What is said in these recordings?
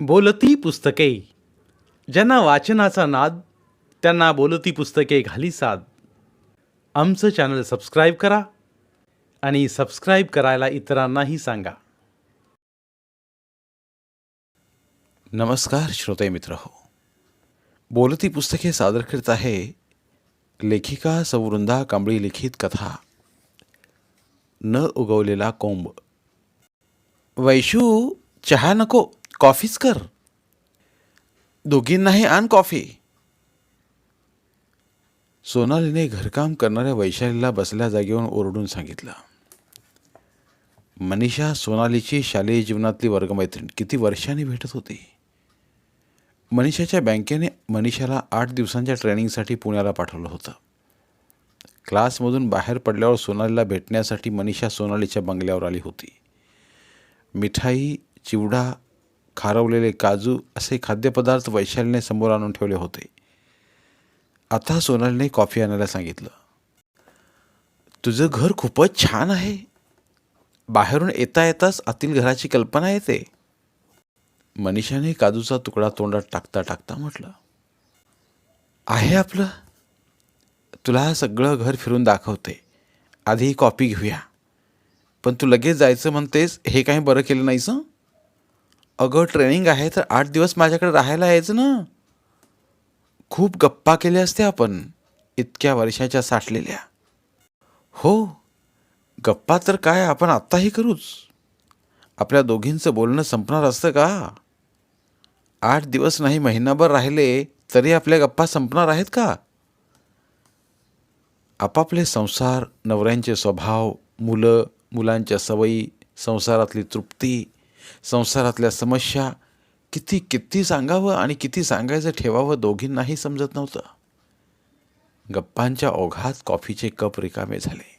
बोलती पुस्तके. ज्यांना वाचनाचा नाद त्यांना बोलती पुस्तके घाली साद. आमचं चॅनल सबस्क्राईब करा आणि सबस्क्राईब करायला इतरांनाही सांगा. नमस्कार श्रोते मित्र हो. बोलती पुस्तके सादर करीत आहे लेखिका सवृंदा कांबळी लिखित कथा. न उगवलेला कोंब. वैशू चहा नको. कॉफीच कर. दोघींनाही आण कॉफी. सोनालीने घरकाम करणाऱ्या वैशालीला बसल्या जागेवरून ओरडून सांगितलं मनीषा सोनालीची शालेय जीवनातली वर्गमैत्रीण किती वर्षांनी भेटत होती? मनीषाच्या बँकेने मनीषाला आठ दिवसांच्या ट्रेनिंगसाठी पुण्याला पाठवलं होतं. क्लासमधून बाहेर पडल्यावर सोनालीला भेटण्यासाठी मनीषा सोनालीच्या बंगल्यावर आली होती. मिठाई चिवडा खारवलेले काजू असे खाद्यपदार्थ वैशालीने समोर आणून ठेवले होते. आता सोनालीने कॉफी आणायला सांगितलं. तुझं घर खूपच छान आहे. बाहेरून येता येताच आतील घराची कल्पना येते. मनीषाने काजूचा तुकडा तोंडात टाकता टाकता म्हटलं. आहे आपलं. तुला सगळं घर फिरून दाखवते. आधी कॉपी घेऊया. पण तू लगेच जायचं म्हणतेस हे काही बरं केलं नाहीस हं? अगं ट्रेनिंग आहे तर आठ दिवस माझ्याकडे राहायला यायचं ना. खूप गप्पा केल्या असत्या आपण इतक्या वर्षाच्या साठलेल्या. हो गप्पा तर काय आपण आत्ताही करूच. आपल्या दोघींचं बोलणं संपणार असतं का? आठ दिवस नाही महिनाभर राहिले तरी आपल्या गप्पा संपणार आहेत का? आपापले संसार नवऱ्यांचे स्वभाव मुलं मुलांच्या सवयी संसारातली तृप्ती संसारातल्या समस्या किती किती सांगावं आणि किती सांगायचं ठेवावं दोघींनाही समजत नव्हतं. गप्पांच्या ओघात कॉफीचे कप रिकामे झाले.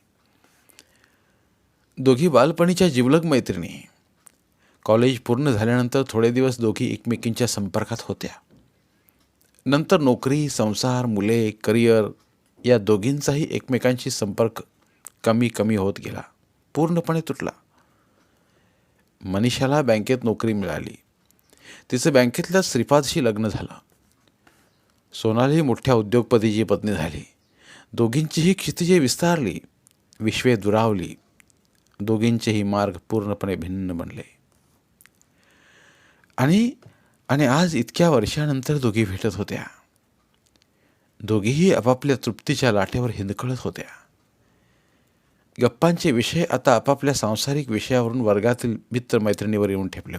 दोघी बालपणीच्या जिवलग मैत्रिणी. कॉलेज पूर्ण झाल्यानंतर थोडे दिवस दोघी एकमेकींच्या संपर्कात होत्या. नंतर नोकरी संसार मुले करिअर या दोघींचाही एकमेकांशी संपर्क कमी कमी होत गेला. पूर्णपणे तुटला. मनीषाला बँकेत नोकरी मिळाली. तिचं बँकेतल्या श्रीपादशी लग्न झालं. सोनाली मोठ्या उद्योगपतीची पत्नी झाली. दोघींचीही क्षितिजे विस्तारली विश्वे दुरावली. दोघींचेही मार्ग पूर्णपणे भिन्न बनले. आणि आणि आज इतक्या वर्षानंतर दोघी भेटत होत्या. दोघीही आपापल्या तृप्तीच्या लाटेवर हिंदकळत होत्या. गप्पांचे विषय आता आपापल्या सांसारिक विषयावरून वर्गातील मित्रमैत्रिणीवर येऊन ठेपले.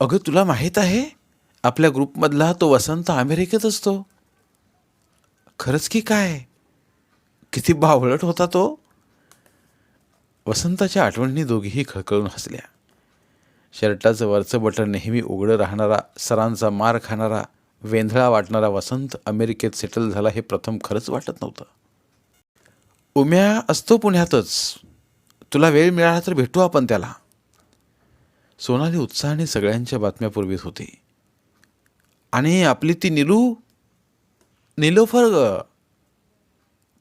अगं तुला माहीत आहे आपल्या ग्रुपमधला तो वसंत अमेरिकेत असतो. खरंच की काय? किती बावळट होता तो. वसंताच्या आठवणीने दोघीही खळखळून हसल्या. शर्टाचं वरचं बटन नेहमी उघडं राहणारा सरांचा मार खाणारा वेंधळा वाटणारा वसंत अमेरिकेत सेटल झाला हे प्रथम खरंच वाटत नव्हतं. उम्या असतो पुण्यातच. तुला वेळ मिळाला तर भेटू आपण त्याला. सोनाली उत्साहाने सगळ्यांच्या बातम्या पुरवीत होती. आणि आपली ती निलू निलोफर ग.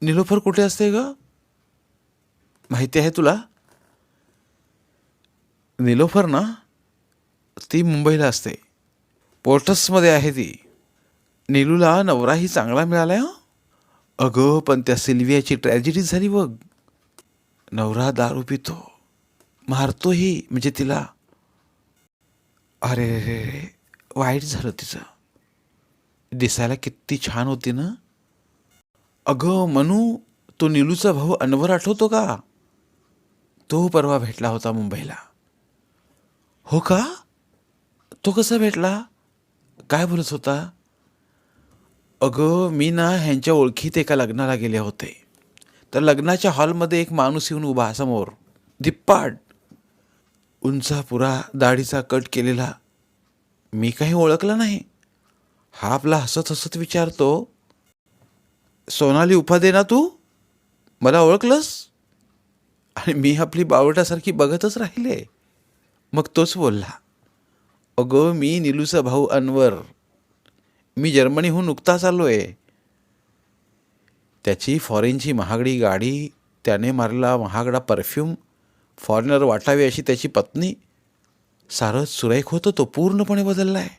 निलोफर कुठे असते ग? माहिती आहे तुला? निलोफर ना ती मुंबईला असते. पोर्टसमध्ये आहे ती. निलूला नवराही चांगला मिळाला आहे अगं पण त्या सिल्वियाची ट्रॅजेडी झाली बघ. नवरा दारू पितो मारतोही म्हणजे तिला. अरे रे रे वाईट झालं तिचं. दिसायला किती छान होती ना. अगं मनू तो निलूचा भाऊ अनवर आठवतो का? तो परवा भेटला होता मुंबईला. हो का? तो कसा भेटला? काय बोलत होता? अगं मी ना ह्यांच्या ओळखीत एका लग्नाला गेले होते. तर लग्नाच्या हॉलमध्ये एक माणूस येऊन उभा समोर. दिप्पाड उंचा पुरा दाढीचा कट केलेला. मी काही ओळखलं नाही. हा आपला हसत हसत विचारतो सोनाली उपा दे ना तू? मला ओळखलंस? आणि मी आपली बावटासारखी बघतच राहिले. मग तोच बोलला अगं मी निलूचा भाऊ अनवर. मी जर्मनीहून नुकताच आलो आहे. त्याची फॉरेनची महागडी गाडी त्याने मारला महागडा परफ्यूम फॉरेनर वाटावी अशी त्याची पत्नी. सारं सुरेख होतं तो पूर्णपणे बदलला आहे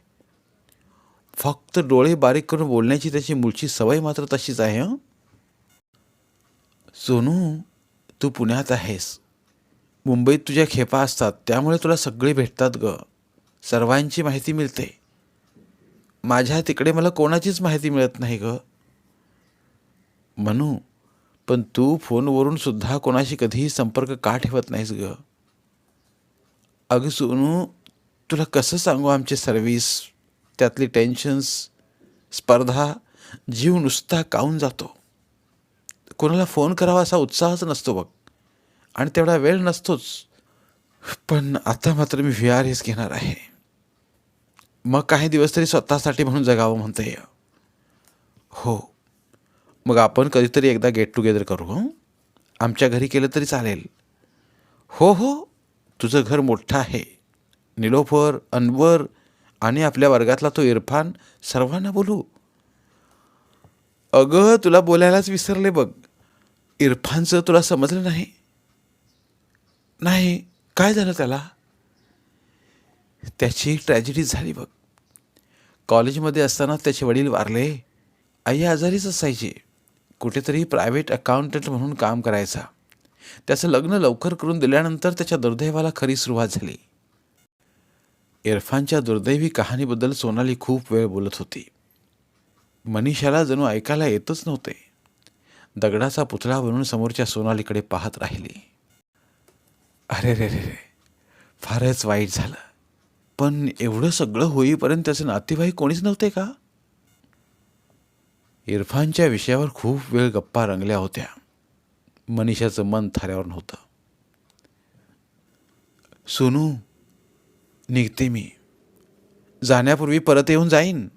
फक्त डोळे बारीक करून बोलण्याची त्याची मूळची सवय मात्र तशीच आहे हं? सोनू तू पुण्यात आहेस. मुंबईत तुझ्या खेपा असतात त्यामुळे तुला सगळे भेटतात ग. सर्वांची माहिती मिळते. माझ्या तिकडे मला कोणाचीच माहिती मिळत नाही ग. म्हणू पण तू फोनवरून सुद्धा कोणाशी कधीही संपर्क का ठेवत नाहीस ग? अगं सोनू तुला कसं सांगू आमचे सर्व्हिस त्यातली टेन्शन्स स्पर्धा जीव नुसता काऊन जातो? कोणाला फोन करावा असा उत्साहच नसतो बघ. आणि तेवढा वेळ नसतोच. पण आता मात्र मी व्ही आर एस घेणार आहे. मग काही दिवस तरी स्वतःसाठी म्हणून जगावं म्हणते हो. मग आपण कधीतरी एकदा गेट टुगेदर करू हो? आमच्या घरी केलं तरी चालेल. हो हो. तुझं घर मोठं आहे. निलोफर अनवर आणि आपल्या वर्गातला तो इरफान सर्वांना बोलू. अगं तुला बोलायलाच विसरले बघ. इरफानचं तुला समजलं नाही? नाही. काय झालं त्याला? त्याची ट्रॅजेडी झाली बघ. कॉलेजमध्ये असताना त्याचे वडील वारले. आई आजारीच असायची. कुठेतरी प्रायव्हेट अकाउंटंट म्हणून काम करायचा. त्याचं लग्न लवकर करून दिल्यानंतर त्याच्या दुर्दैवाला खरी सुरुवात झाली. इरफानच्या दुर्दैवी कहाणीबद्दल सोनाली खूप वेळ बोलत होती. मनीषाला जणू ऐकायला येतच नव्हते. दगडाचा पुतळा बनून समोरच्या सोनालीकडे पाहत राहिली. अरे रे रे रे फारच वाईट झालं. पण एवढं सगळं होईपर्यंत त्याचे नातेवाईक कोणीच नव्हते का? इरफानच्या विषयावर खूप वेळ गप्पा रंगल्या होत्या. मनीषाचं मन थाऱ्यावर नव्हतं. सोनू निघते मी. जाण्यापूर्वी परत येऊन जाईन.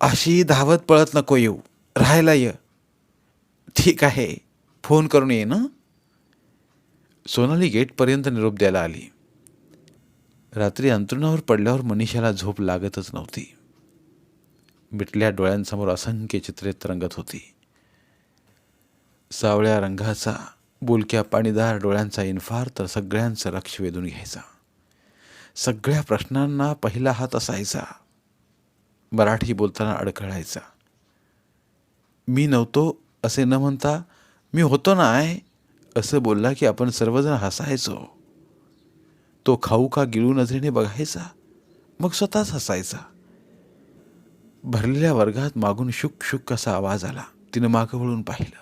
अशी धावत पळत नको येऊ. राहायला ये. ठीक आहे. फोन करून ये ना. सोनाली गेटपर्यंत निरोप द्यायला आली. रात्री अंतरुणावर पडल्यावर मनीषाला झोप लागतच नव्हती. मिटल्या डोळ्यांसमोर असंख्य चित्रे तरंगत होती. सावळ्या रंगाचा बोलक्या पाणीदार डोळ्यांचा इन्फार तर सगळ्यांचं लक्ष वेधून घ्यायचा. सगळ्या प्रश्नांना पहिला हात असायचा. मराठी बोलताना अडखळायचा. मी नव्हतो असे न म्हणता मी होतो ना आहे असं बोलला की आपण सर्वजण हसायचो. तो खाऊ का गिळू नजरेने बघायचा? मग स्वतःच हसायचा. भरलेल्या वर्गात मागून शुक शुक असा आवाज आला. तिनं मागं वळून पाहिलं.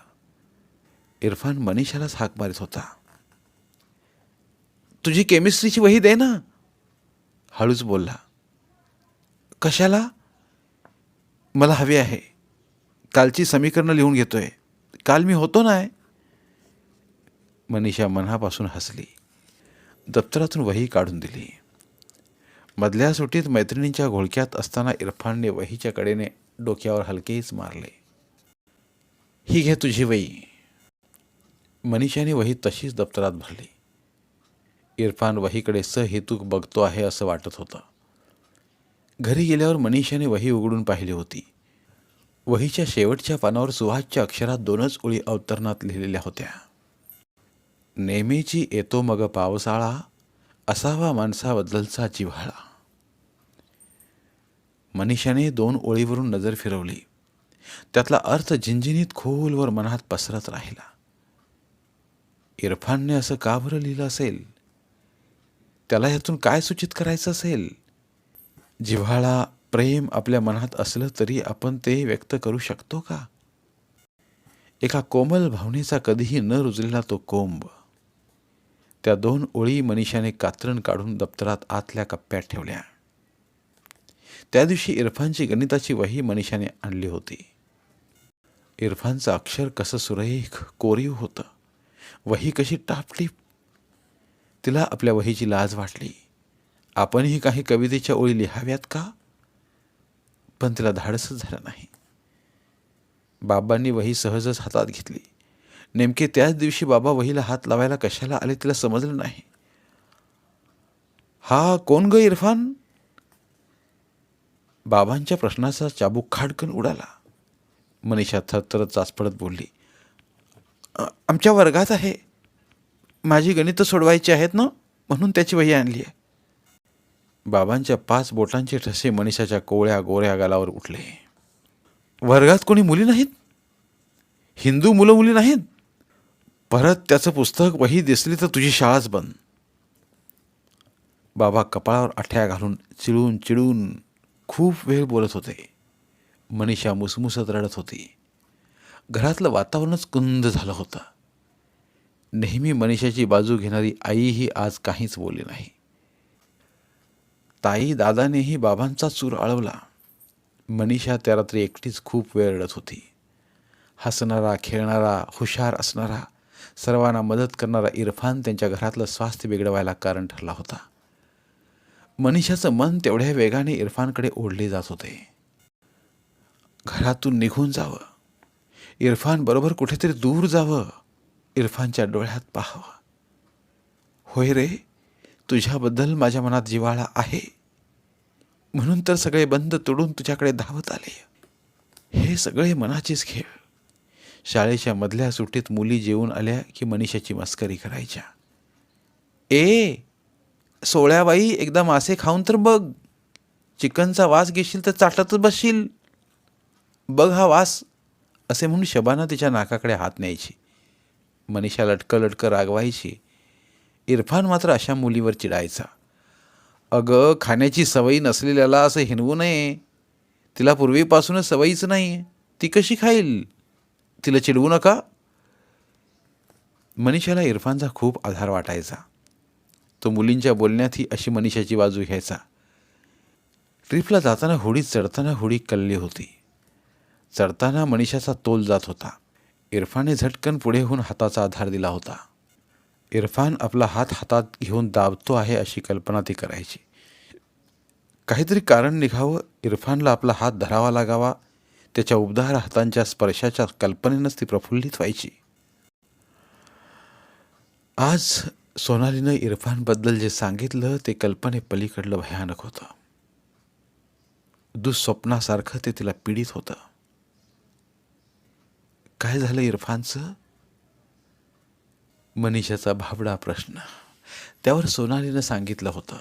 इरफान मनीषालाच हाक मारित होता. तुझी केमिस्ट्रीची वही दे ना. हळूच बोलला. कशाला? मला हवी आहे. कालची समीकरणं लिहून घेतोय. काल मी होतो ना मनीषा मनापासून हसली. दप्तरातून वही काढून दिली. मधल्या सुटीत मैत्रिणींच्या घोळक्यात असताना इरफानने वहीच्या कडेने डोक्यावर हलकेच मारले. ही घे तुझी वही. मनीषाने वही तशीच दप्तरात भरली. इरफान वहीकडे सहेतूक बघतो आहे असं वाटत होतं. घरी गेल्यावर मनीषाने वही उघडून पाहिली होती. वहीच्या शेवटच्या पानावर सुहासच्या अक्षरात दोनच ओळी अवतरणात लिहिलेल्या होत्या. नेहमीची येतो मग पावसाळा असावा माणसाबद्दलचा जिव्हाळा. मनीषाने दोन ओळीवरून नजर फिरवली. त्यातला अर्थ झिंझिनीत खोलवर मनात पसरत राहिला. इरफानने असं का बरं लिहिलं असेल? त्याला यातून काय सूचित करायचं असेल? जिव्हाळा प्रेम आपल्या मनात असलं तरी आपण ते व्यक्त करू शकतो का? एका कोमल भावनेचा कधीही न रुजलेला तो कोंब. त्या दोन ओळी मनीषाने कात्रण काढून दप्तरात आतल्या कप्प्यात ठेवल्या. त्या दिवशी इरफानची गणिताची वही मनीषाने आणली होती. इरफानचं अक्षर कसं सुरेख कोरीव होतं. वही कशी टापटीप. तिला आपल्या वहीची लाज वाटली. आपणही काही कवितेच्या ओळी लिहाव्यात का? पण तिला धाडसच झालं नाही. बाबांनी वही सहजच हातात घेतली. नेमके त्याच दिवशी बाबा वहीला हात लावायला कशाला आले तिला समजलं नाही. हा कोण ग इरफान? बाबांच्या प्रश्नाचा चाबूक खाडकन उडाला. मनीषा थरथरत चाचपडत बोलली आमच्या वर्गात आहे. माझी गणितं सोडवायची आहेत ना म्हणून त्याची वही आणली आहे. बाबांच्या पाच बोटांचे ठसे मनीषाच्या कोवळ्या गोऱ्या गालावर उठले. वर्गात कोणी मुली नाहीत? हिंदू मुलं मुली नाहीत? परत त्याचं पुस्तक वही दिसली तर तुझी शाळाच बंद. बाबा कपाळावर आठ्या घालून चिडून चिडून खूप वेळ बोलत होते. मनीषा मुसमुसत रडत होती. घरातलं वातावरणच कुंद झालं होतं. नेहमी मनीषाची बाजू घेणारी आईही आज काहीच बोलली नाही. ताई दादानेही बाबांचा चूर आळवला. मनीषा त्या रात्री एकटीच खूप वेळ रडत होती. हसणारा खेळणारा हुशार असणारा सर्वांना मदत करणारा इरफान त्यांच्या घरातलं स्वास्थ्य बिघडवायला कारण ठरला होता. मनीषाचं मन तेवढ्या वेगाने इरफानकडे ओढले जात होते. घरातून निघून जावं. इरफान बरोबर कुठेतरी दूर जावं. इरफानच्या डोळ्यात पाहावं. होय रे तुझ्याबद्दल माझ्या मनात जिव्हाळा आहे. म्हणून तर सगळे बंद तोडून तुझ्याकडे धावत आले. हे सगळे मनाचेच खेळ. शाळेच्या मधल्या सुट्टीत मुली जेवून आल्या की मनीषाची मस्करी करायच्या. ए सोळ्याबाई एकदा मासे खाऊन तर बघ. चिकनचा वास घेशील तर चाटतच बसशील. बघ हा वास असे म्हणून शबानं तिच्या नाकाकडे हात न्यायची. मनीषा लटकं लटकं रागवायची. इरफान मात्र अशा मुलीवर चिडायचा. अगं खाण्याची सवयी नसलेल्याला असं हिनवू नये. तिला पूर्वीपासूनच सवयीच नाही ती कशी खाईल? तिला चिडवू नका. मनीषाला इरफानचा खूप आधार वाटायचा. तो मुलींच्या बोलण्यातही अशी मनीषाची बाजू घ्यायचा. ट्रिपला जाताना होडी चढताना होडी कल्ली होती. चढताना मनीषाचा तोल जात होता. इरफानने झटकन पुढे होऊन हाताचा आधार दिला होता. इरफान आपला हात हातात घेऊन दाबतो आहे अशी कल्पना ती करायची. काहीतरी कारण निघावं इरफानला आपला हात धरावा लागावा त्याच्या उबदार हातांच्या स्पर्शाच्या कल्पनेनंच ती प्रफुल्लित व्हायची. आज सोनालीनं इरफानबद्दल जे सांगितलं ते कल्पने पलीकडलं भयानक होतं. दुःस्वप्नासारखं ते तिला पीडित होतं. काय झालं इरफानचं? मनीषाचा भाबडा प्रश्न. त्यावर सोनालीनं सांगितलं होतं.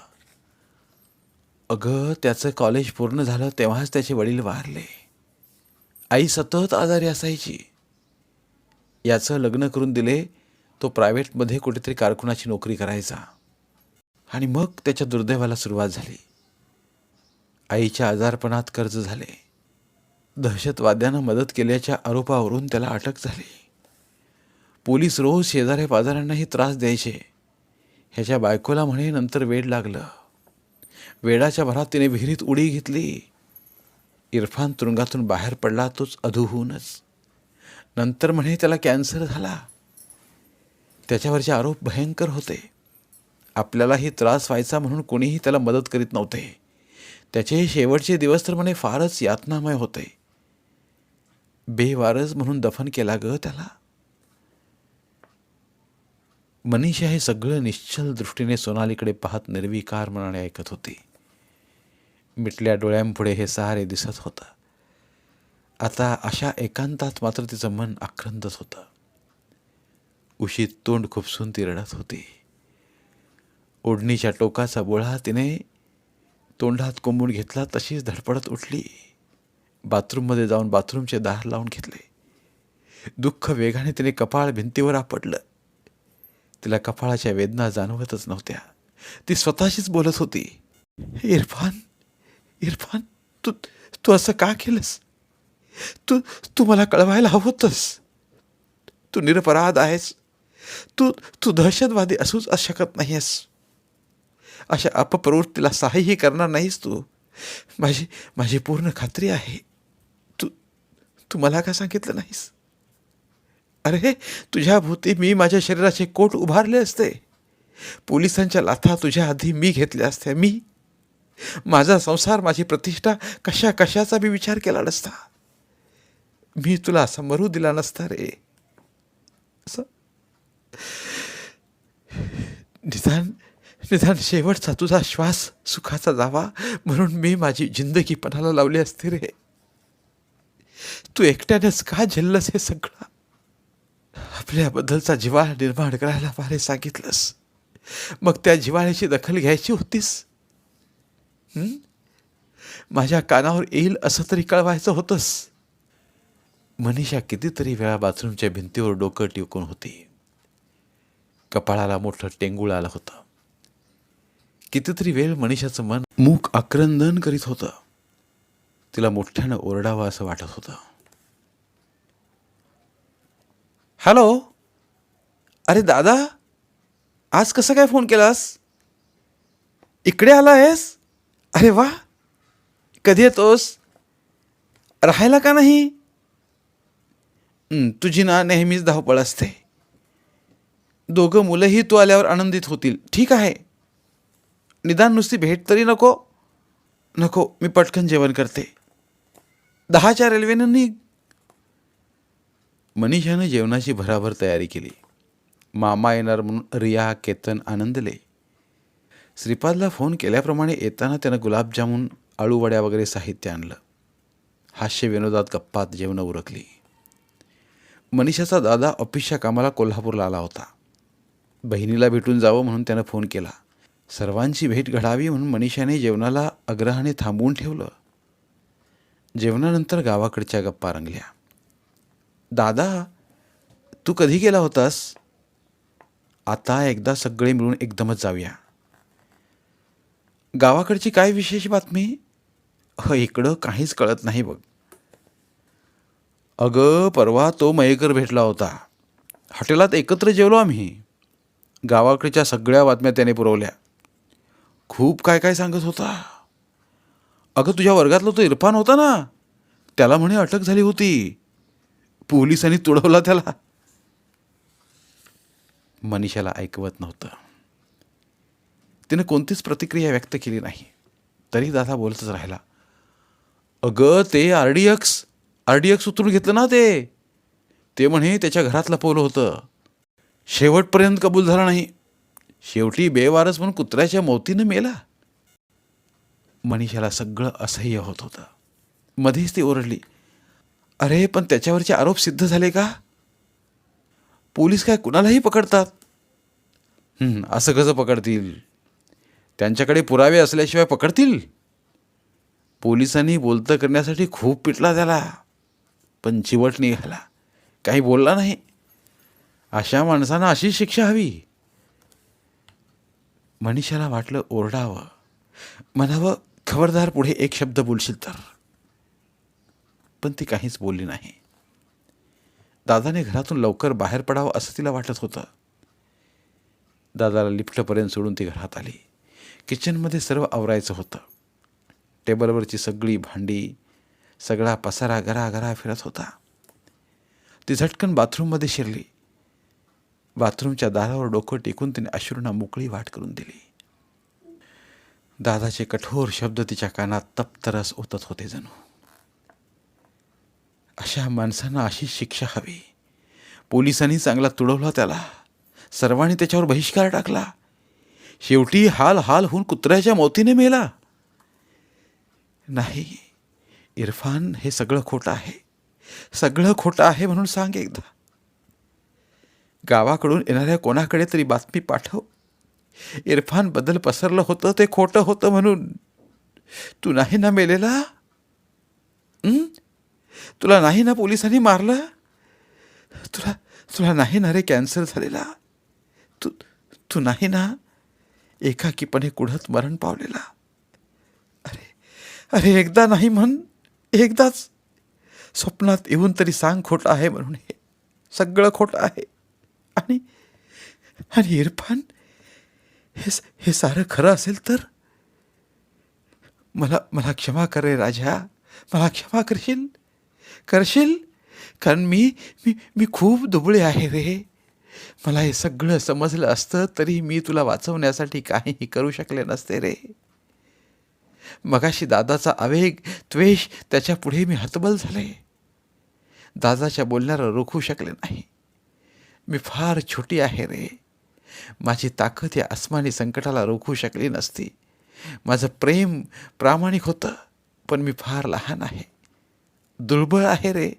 अगं त्याचं कॉलेज पूर्ण झालं तेव्हाच त्याचे वडील वारले. आई सतत आजारी असायची. याचं लग्न करून दिले तो प्रायव्हेटमध्ये कुठेतरी कारकुनाची नोकरी करायचा. आणि मग त्याच्या दुर्दैवाला सुरुवात झाली. आईच्या आजारपणात कर्ज झाले. दहशतवाद्यानं मदत केल्याच्या आरोपावरून त्याला अटक झाली. पोलीस रोज शेजाऱ्या पाजाऱ्यांनाही त्रास द्यायचे. ह्याच्या बायकोला म्हणे नंतर वेड लागलं. वेडाच्या भरात तिने विहिरीत उडी घेतली. इरफान तुरुंगातून बाहेर पडला तोच अधूहूनच. नंतर म्हणे त्याला कॅन्सर झाला. त्याच्यावरचे आरोप भयंकर होते. आपल्यालाही त्रास व्हायचा म्हणून कोणीही त्याला मदत करीत नव्हते. त्याचे शेवटचे दिवस तर म्हणे फारच यातनामय होते. बेवारस म्हणून दफन केला ग त्याला. मनीषा हे सगळं निश्चल दृष्टीने सोनालीकडे पाहत निर्विकार मनाने ऐकत होती. मिटल्या डोळ्यांपुढे हे सहारे दिसत होतं. आता अशा एकांतात मात्र तिचं मन आक्रंदत होतं. उशीत तोंड खुपसून ती रडत होती. ओढणीच्या टोकाचा बोळा तिने तोंडात कोंबून घेतला तशीच धडपडत उठली. बाथरूममध्ये जाऊन बाथरूमचे दार लावून घेतले. दुःख वेगाने तिने कपाळ भिंतीवर आपटलं. तिला कपाळाच्या वेदना जाणवतच नव्हत्या. ती स्वतःशीच बोलत होती इरफान इरफान तू तू असं का केलंस? तू तू मला कळवायला हवं होतंस. तू निरपराध आहेस. तू तू दहशतवादी असूच शकत नाहीस अशा अपप्रवृत्तीला सहाय्यही करणार नाहीस तू. माझी माझी पूर्ण खात्री आहे. तू तू मला का सांगितलं नाहीस? अरे तुझ्या भोवती मी माझ्या शरीराचे कोट उभारले असते. पोलिसांच्या लाथा तुझ्या आधी मी घेतल्या असत्या. मी माझा संसार माझी प्रतिष्ठा कशा कशाचा मी विचार केला नसता. मी तुला समरू मरू दिला नसता रे. असं. निदान निदान शेवटचा तुझा श्वास सुखाचा जावा म्हणून मी माझी जिंदगी पणाला लावली असते रे. तू एकट्यानेच का झेललंस हे सगळं? आपल्याबद्दलचा जिव्हाळा निर्माण करायला फारे सांगितलंस. मग त्या जिव्हाळ्याची दखल घ्यायची होतीस? माझ्या कानावर येईल असं तरी कळवायचं होतंस. मनीषा कितीतरी वेळा बाथरूमच्या भिंतीवर डोकं टिकून होती. कपाळाला मोठं टेंगूळ आलं होतं. कितीतरी वेळ मनीषाचं मन मूक आक्रंदन करीत होतं. तिला मोठ्यानं ओरडावं असं वाटत होतं. हॅलो? अरे दादा? आज कसं काय फोन केलास? इकडे आला आहेस अरे वा कधी येतोस? राहायला का नाही? तुझी ना नेहमीच धावपळ असते. दोघं मुलंही तू आल्यावर आनंदित होतील. ठीक आहे. निदान नुसती भेट तरी नको. नको मी पटकन जेवण करते. दहाच्या रेल्वेनं निघ. मनीषानं जेवणाची भराभर तयारी केली. मामा येणार म्हणून रिया केतन आनंदले. श्रीपादला फोन केल्याप्रमाणे येताना त्यानं गुलाबजामुन आळूवड्या वगैरे साहित्य आणलं. हास्य विनोदात गप्पात जेवणं उरकली. मनीषाचा दादा ऑफिसच्या कामाला कोल्हापूरला आला होता. बहिणीला भेटून जावं म्हणून त्यानं फोन केला. सर्वांची भेट घडावी म्हणून मनीषाने जेवणाला आग्रहाने थांबवून ठेवलं. जेवणानंतर गावाकडच्या गप्पा रंगल्या. दादा तू कधी गेला होतास? आता एकदा सगळे मिळून एकदमच जाऊया. गावाकडची काय विशेष बातमी? ह इकडं काहीच कळत नाही बघ. अगं परवा तो मयेकर भेटला होता. हॉटेलात एकत्र जेवलो आम्ही. गावाकडच्या सगळ्या बातम्या त्याने पुरवल्या. खूप काय काय सांगत होता. अगं तुझ्या वर्गातला तो इरफान होता ना? त्याला म्हणे अटक झाली होती. पोलिसांनी तुडवला त्याला. मनीषाला ऐकवत नव्हतं. तिने कोणतीच प्रतिक्रिया व्यक्त केली नाही. तरी दादा बोलतच राहिला अगं ते R D X R D X उतरून घेतलं ना ते. ते म्हणे त्याच्या घरात लपवलं होतं. शेवटपर्यंत कबूल झाला नाही. शेवटी बेवारस म्हणून कुत्र्याच्या मोतीनं मेला. मनीषाला सगळं असह्य होत होतं. मध्येच ती ओरडली अरे पण त्याच्यावरचे आरोप सिद्ध झाले का? पोलीस काय कुणालाही पकडतात? असं कसं पकडतील? त्यांच्याकडे पुरावे असल्याशिवाय पकडतील. पोलिसांनी बोलतं करण्यासाठी खूप पिटला त्याला. पण चिवट निघाला. काही बोलला नाही. अशा माणसांना अशी शिक्षा हवी. मनीषाला वाटलं ओरडावं. म्हणावं खबरदार पुढे एक शब्द बोलशील तर. पण ती काहीच बोलली नाही. दादाने घरातून लवकर बाहेर पडावं असं तिला वाटत होतं. दादाला लिफ्टपर्यंत सोडून ती घरात आली. किचनमध्ये सर्व आवरायचं होतं. टेबलवरची सगळी भांडी सगळा पसारा घरा घरा फिरत होता. ती झटकन बाथरूममध्ये शिरली. बाथरूमच्या दारावर डोकं टेकून तिने अश्रूंना मोकळी वाट करून दिली. दादाचे कठोर शब्द तिच्या कानात तप्तरस ओतत होते जणू. अशा माणसांना अशी शिक्षा हवी. पोलिसांनी चांगला तुडवला त्याला. सर्वांनी त्याच्यावर बहिष्कार टाकला. शेवटी हाल हाल होऊन कुत्र्याच्या मोतीने मेला. नाही इरफान हे सगळं खोटं आहे. सगळं खोटं आहे म्हणून सांग एकदा. गावाकडून येणाऱ्या कोणाकडे तरी बातमी पाठव. इरफानबद्दल पसरलं होतं ते खोटं होतं म्हणून. तू नाही ना मेलेला? तुला नाही ना पोलिसांनी मारलं? तुला तुला नाही ना रे कॅन्सर झालेला? तू तू नाही ना? एकाकीपणे कुढत मरण पावलेला. अरे अरे एकदा नाही म्हण एकदाच. स्वप्नात येऊन तरी सांग खोटं आहे म्हणून हे. सगळं खोटं आहे. आणि आणि इरफान हे हे सारं खरं असेल तर? मला मला क्षमा करे राजा. मला क्षमा करशील? करशील? कारण मी मी मी खूप दुबळे आहे रे. मला हे सगळं समजलं असतं तरी मी तुला वाचवण्यासाठी काहीही करू शकले नसते रे. मगाशी दादाचा आवेग त्वेष त्याच्यापुढे मी हतबल झाले. दादाच्या बोलण्याला रोखू शकले नाही. मी फार छोटी आहे रे. माझी ताकद या आसमानी संकटाला रोखू शकली नसती. माझं प्रेम प्रामाणिक होतं पण मी फार लहान आहे. दुर्बळ आहे रे.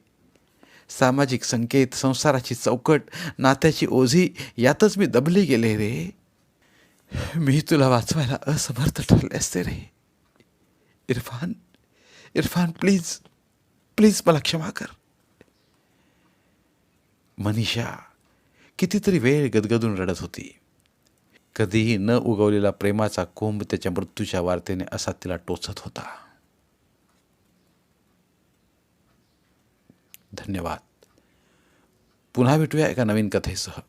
सामाजिक संकेत संसाराची चौकट नात्याची ओझी यातच मी दबले गेले रे. मी तुला वाचवायला असमर्थ ठरले असते रे. इरफान इरफान प्लीज प्लीज मला क्षमा कर. मनीषा कितीतरी वेळ गदगदून रडत होती. कधीही न उगवलेला प्रेमाचा कोंब त्याच्या मृत्यूच्या वार्तेने असा तिला टोचत होता. धन्यवाद. पुन्हा भेटूया एका नवीन कथेसह.